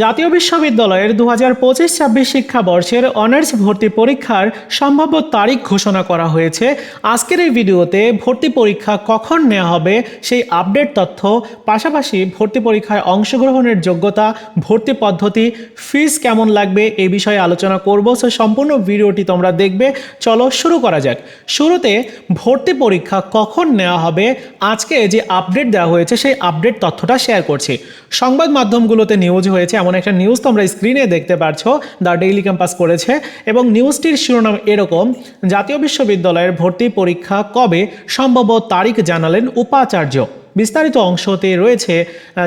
জাতীয় বিশ্ববিদ্যালয়ের দু হাজার পঁচিশ ছাব্বিশ শিক্ষাবর্ষের অনার্স ভর্তি পরীক্ষার সম্ভাব্য তারিখ ঘোষণা করা হয়েছে। আজকের এই ভিডিওতে ভর্তি পরীক্ষা কখন নেওয়া হবে সেই আপডেট তথ্য, পাশাপাশি ভর্তি পরীক্ষায় অংশগ্রহণের যোগ্যতা, ভর্তি পদ্ধতি ফিস কেমন লাগবে এ বিষয়ে আলোচনা করব। সো সম্পূর্ণ ভিডিওটি তোমরা দেখবে। চলো শুরু করা যাক। শুরুতে ভর্তি পরীক্ষা কখন নেওয়া হবে, আজকে যে আপডেট দেওয়া হয়েছে সেই আপডেট তথ্যটা শেয়ার করছি। সংবাদ মাধ্যমগুলোতে নিউজ হয়েছে। এমন একটা নিউজ তোমরা স্ক্রিনে দেখতে পাচ্ছ দ্য ডেইলি ক্যাম্পাস করেছে এবং নিউজটির শিরোনাম এরকম, জাতীয় বিশ্ববিদ্যালয়ের ভর্তি পরীক্ষা কবে সম্ভব তারিখ জানালেন উপাচার্য। বিস্তারিত অংশতে রয়েছে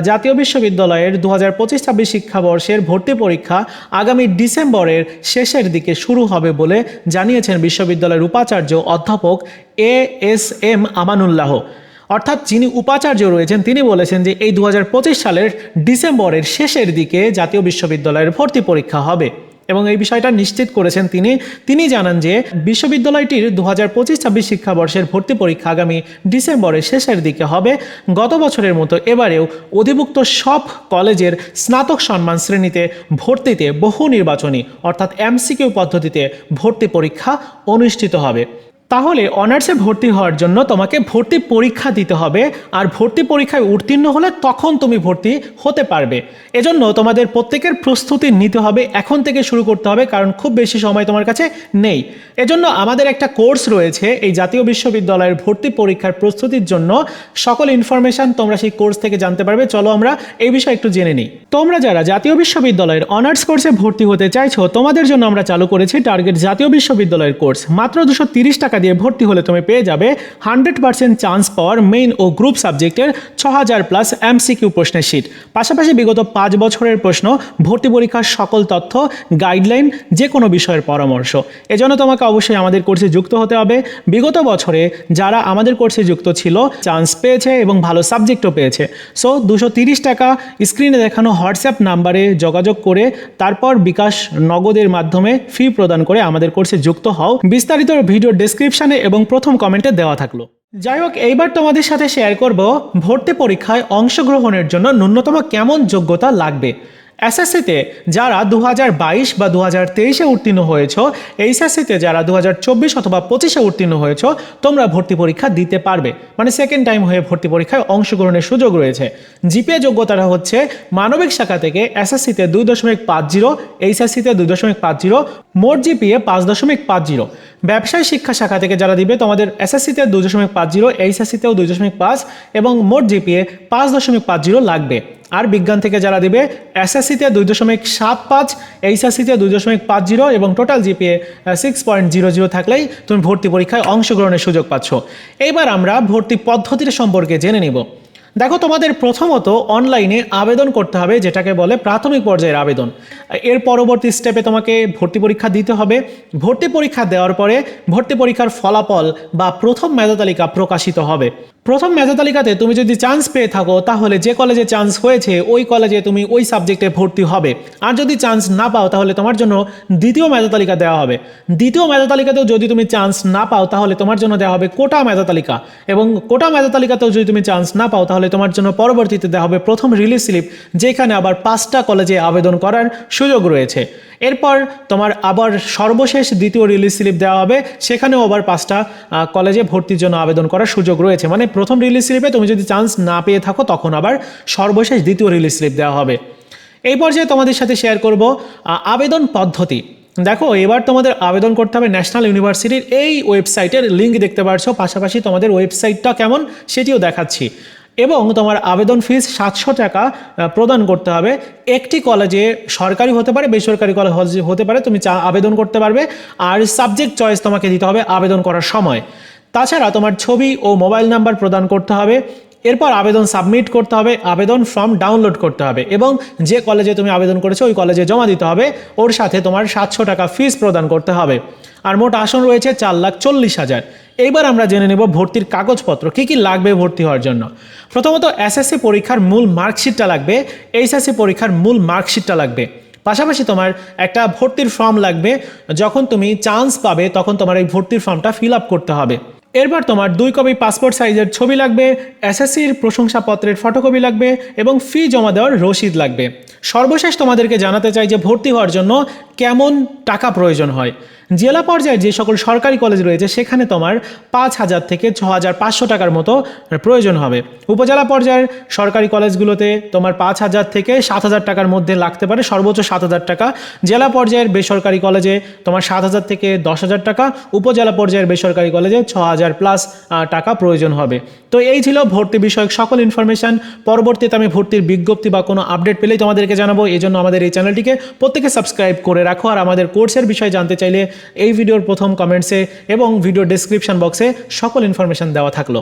জাতীয় বিশ্ববিদ্যালয়ের দু হাজার পঁচিশ ছাব্বিশ শিক্ষাবর্ষের ভর্তি পরীক্ষা আগামী ডিসেম্বরের শেষের দিকে শুরু হবে বলে জানিয়েছেন বিশ্ববিদ্যালয়ের উপাচার্য অধ্যাপক এ এস এম আমানুল্লাহ। অর্থাৎ যিনি উপাচার্য রয়েছেন, তিনি বলেছেন যে এই দু হাজার পঁচিশ সালের ডিসেম্বরের শেষের দিকে জাতীয় বিশ্ববিদ্যালয়ের ভর্তি পরীক্ষা হবে। এবং এই বিষয়টা নিশ্চিত করেছেন তিনি। তিনি জানান যে বিশ্ববিদ্যালয়টির দু হাজার পঁচিশ ছাব্বিশ শিক্ষাবর্ষের ভর্তি পরীক্ষা আগামী ডিসেম্বরের শেষের দিকে হবে। গত বছরের মতো এবারেও অধিভুক্ত সব কলেজের স্নাতক সম্মান শ্রেণীতে ভর্তিতে বহু নির্বাচনী, অর্থাৎ এমসিকিউ পদ্ধতিতে ভর্তি পরীক্ষা অনুষ্ঠিত হবে। তাহলে অনার্সে ভর্তি হওয়ার জন্য তোমাকে ভর্তি পরীক্ষা দিতে হবে। আর ভর্তি পরীক্ষায় উত্তীর্ণ হলে তখন তুমি ভর্তি হতে পারবে। এজন্য তোমাদের প্রত্যেকের প্রস্তুতি নিতে হবে, এখন থেকে শুরু করতে হবে, কারণ খুব বেশি সময় তোমার কাছে নেই। এজন্য আমাদের একটা কোর্স রয়েছে, এই জাতীয় বিশ্ববিদ্যালয়ের ভর্তি পরীক্ষার প্রস্তুতির জন্য। সকল ইনফরমেশন তোমরা সেই কোর্স থেকে জানতে পারবে। চলো আমরা এই বিষয়ে একটু জেনে নিই। তোমরা যারা জাতীয় বিশ্ববিদ্যালয়ের অনার্স কোর্সে ভর্তি হতে চাইছো, তোমাদের জন্য আমরা চালু করেছি টার্গেট জাতীয় বিশ্ববিদ্যালয়ের কোর্স মাত্র দুশো তিরিশ টাকা দিয়ে ভর্তি হলে তুমি পেয়ে যাবে হান্ড্রেড পার্সেন্ট চান্স পাওয়ার মেইন ও গ্রুপ সাবজেক্টের ছ হাজার প্লাস এমসিকিউ প্রশ্নের শীট পাশাপাশি বিগত পাঁচ বছরের প্রশ্ন, ভর্তি পরীক্ষার সকল তথ্য গাইডলাইন যে কোনো বিষয়ের পরামর্শ। এজন্য তোমাকে অবশ্যই আমাদের কোর্সে যুক্ত হতে হবে। বিগত বছরে যারা আমাদের কোর্সে যুক্ত ছিল চান্স পেয়েছে এবং ভালো সাবজেক্টও পেয়েছে। সো দুশো টাকা স্ক্রিনে দেখানো হোয়াটসঅ্যাপ নাম্বারে যোগাযোগ করে, তারপর বিকাশ নগদের মাধ্যমে ফি প্রদান করে আমাদের কোর্সে যুক্ত হও। বিস্তারিত ভিডিও ডেসক্রিপশনে এবং প্রথম কমেন্টে দেওয়া থাকল। যাই হোক এইবার তোমাদের সাথে শেয়ার করব, ভর্তি পরীক্ষায় অংশগ্রহণের জন্য ন্যূনতম কেমন যোগ্যতা লাগবে? এসএসসিতে যারা দু বা দু হাজার তেইশে উত্তীর্ণ হয়েছ এইচএসসিতে যারা দু হাজার চব্বিশ অথবা পঁচিশে উত্তীর্ণ হয়েছ, তোমরা ভর্তি পরীক্ষা দিতে পারবে। মানে সেকেন্ড টাইম হয়ে ভর্তি পরীক্ষায় অংশগ্রহণের সুযোগ রয়েছে। জিপিএ যোগ্যতাটা হচ্ছে মানবিক শাখা থেকে এসএসসিতে দুই দশমিক পাঁচ জিরো এইচএসসিতে দুই দশমিক পাঁচ জিরো, মোট জিপিএ পাঁচ দশমিক পাঁচ জিরো। ব্যবসায় শিক্ষা শাখা থেকে যারা দিবে, তোমাদের এসএসসিতে দুই দশমিক পাঁচ জিরো এইচএসসিতেও দুই দশমিক পাঁচ, এবং মোট জিপিএ পাঁচ দশমিক পাঁচ জিরো লাগবে। আর বিজ্ঞান থেকে যারা দিবে এসএসসিতে দুই দশমিক সাত পাঁচ এইচএসসিতে দুই দশমিক পাঁচ জিরো এবং total GPA six point zero zero থাকলেই তুমি ভর্তি পরীক্ষায় অংশগ্রহণের সুযোগ পাচ্ছ। এইবার আমরা ভর্তি পদ্ধতির সম্পর্কে জেনে নিব। দেখো, তোমাদের প্রথমত অনলাইনে আবেদন করতে হবে, যেটাকে বলে প্রাথমিক পর্যায়ের আবেদন। এর পরবর্তী স্টেপে তোমাকে ভর্তি পরীক্ষা দিতে হবে। ভর্তি পরীক্ষা দেওয়ার পরে ভর্তি পরীক্ষার ফলাফল বা প্রথম মেধা তালিকা প্রকাশিত হবে। প্রথম মেধা তালিকাতে তুমি যদি চান্স পেয়ে থাকো, তাহলে যে কলেজে চান্স হয়েছে, ওই কলেজে তুমি ওই সাবজেক্টে ভর্তি হবে। আর যদি চান্স না পাও, তাহলে তোমার জন্য দ্বিতীয় মেধা তালিকা দেওয়া হবে। দ্বিতীয় মেধা তালিকাতেও যদি তুমি চান্স না পাও, তাহলে তোমার জন্য দেওয়া হবে কোটা মেধা তালিকা। এবং কোটা মেধা তালিকাতেও যদি তুমি চান্স না পাও, তাহলে তোমার জন্য পরবর্তীতে দেওয়া হবে প্রথম রিলিজ স্লিপ যেখানে আবার পাঁচটা কলেজে আবেদন করার সুযোগ রয়েছে। এরপর তোমার আবার সর্বশেষ দ্বিতীয় রিলিজ স্লিপ দেওয়া হবে, সেখানেও আবার পাঁচটা কলেজে ভর্তির জন্য আবেদন করার সুযোগ রয়েছে। মানে প্রথম রিলিজ স্লিপে তুমি যদি চান্স না পেয়ে থাকো, তখন আবার সর্বশেষ দ্বিতীয় রিলিজ স্লিপ দেওয়া হবে। এই পর্যায়ে তোমাদের সাথে শেয়ার করব আবেদন পদ্ধতি। দেখো, এবার তোমাদের আবেদন করতে হবে ন্যাশনাল ইউনিভার্সিটির এই ওয়েবসাইটের লিঙ্ক দেখতে পারছ। পাশাপাশি তোমাদের ওয়েবসাইটটা কেমন সেটিও দেখাচ্ছি। এবং তোমার আবেদন ফিস সাতশো টাকা প্রদান করতে হবে। একটি কলেজে সরকারি হতে পারে, বেসরকারি কলেজ হতে পারে, তুমি চা, আবেদন করতে পারবে। আর সাবজেক্ট চয়েস তোমাকে দিতে হবে আবেদন করার সময়। তাছাড়া তোমার ছবি ও মোবাইল নাম্বার প্রদান করতে হবে, এরপর আবেদন সাবমিট করতে হবে, আবেদন ফর্ম ডাউনলোড করতে হবে এবং যে কলেজে তুমি আবেদন করেছ ওই কলেজে জমা দিতে হবে, ওর সাথে তোমার সাতশো টাকা ফিস প্রদান করতে হবে। আর মোট আসন রয়েছে চার লাখ চল্লিশ হাজার। এইবার আমরা জেনে নেব ভর্তির কাগজপত্র, কী কী লাগবে ভর্তি হওয়ার জন্য। প্রথমত এসএসসি পরীক্ষার মূল মার্কশিটটা লাগবে এইচএসসি পরীক্ষার মূল মার্কশিটটা লাগবে। পাশাপাশি তোমার একটা ভর্তির ফর্ম লাগবে, যখন তুমি চান্স পাবে তখন তোমার এই ভর্তির ফর্মটা ফিল আপ করতে হবে। এরপর তোমার দুই কপি পাসপোর্ট সাইজের ছবি লাগবে এসএসসির প্রশংসাপত্রের ফটোকপি লাগবে এবং ফি জমা দেওয়ার রসিদ লাগবে। সর্বশেষ তোমাদেরকে জানাতে চাই যে ভর্তি হওয়ার জন্য কেমন টাকা প্রয়োজন হয়? জেলা পর্যায়ে যে সকল সরকারি কলেজ রয়েছে, সেখানে তোমার পাঁচ হাজার থেকে ছ হাজার পাঁচশো টাকার মতো প্রয়োজন হবে। উপজেলা পর্যায়ের সরকারি কলেজগুলোতে তোমার পাঁচ হাজার থেকে সাত হাজার টাকার মধ্যে লাগতে পারে, সর্বোচ্চ সাত হাজার টাকা। জেলা পর্যায়ের বেসরকারি কলেজে তোমার সাত হাজার থেকে দশ হাজার টাকা, উপজেলা পর্যায়ের বেসরকারি কলেজে ছ হাজার প্লাস টাকা প্রয়োজন হবে। তো এই ছিল ভর্তি বিষয়ক সকল ইনফরমেশন পরবর্তীতে আমি ভর্তির বিজ্ঞপ্তি বা কোনো আপডেট পেলেই তোমাদেরকে জানাব। এই জন্য আমাদের এই চ্যানেলটিকে প্রত্যেকে সাবস্ক্রাইব করে রাখো। আর আমাদের কোর্সের বিষয়ে জানতে চাইলে এই ভিডিওর প্রথম কমেন্টসে এবং ভিডিও ডিসক্রিপশন বক্সে সকল ইনফরমেশন দেওয়া থাকল।